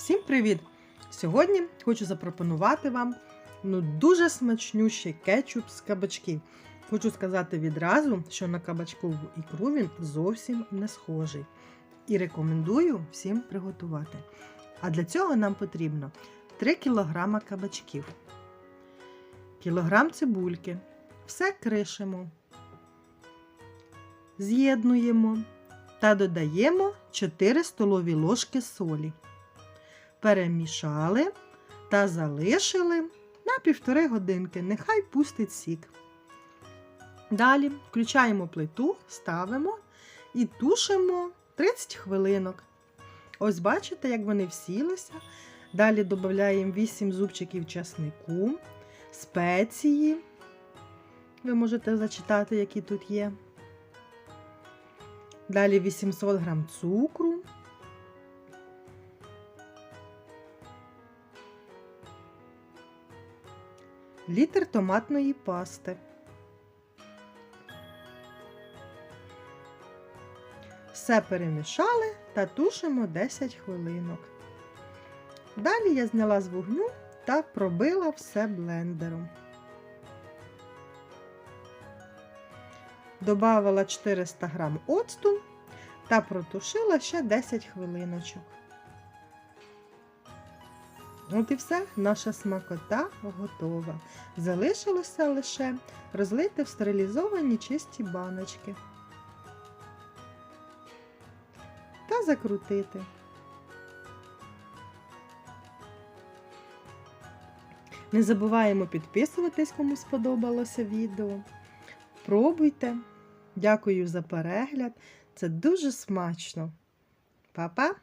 Всім привіт! Сьогодні хочу запропонувати вам ну, дуже смачнющий кетчуп з кабачків. Хочу сказати відразу, що на кабачкову ікру він зовсім не схожий. І рекомендую всім приготувати. А для цього нам потрібно 3 кг кабачків, кілограм цибульки. Все кришимо, з'єднуємо та додаємо 4 столові ложки солі. Перемішали та залишили на півтори годинки. Нехай пустить сік. Далі включаємо плиту, ставимо і тушимо 30 хвилинок. Ось бачите, як вони всілися. Далі додаємо 8 зубчиків часнику, спеції. Ви можете зачитати, які тут є. Далі 800 г цукру. Літр томатної пасти. Все перемішали та тушимо 10 хвилинок. Далі я зняла з вогню та пробила все блендером. Добавила 400 г оцту та протушила ще 10 хвилиночок. От і все, наша смакота готова. Залишилося лише розлити в стерилізовані чисті баночки та закрутити. Не забуваємо підписуватись, кому сподобалося відео. Пробуйте. Дякую за перегляд. Це дуже смачно. Па-па!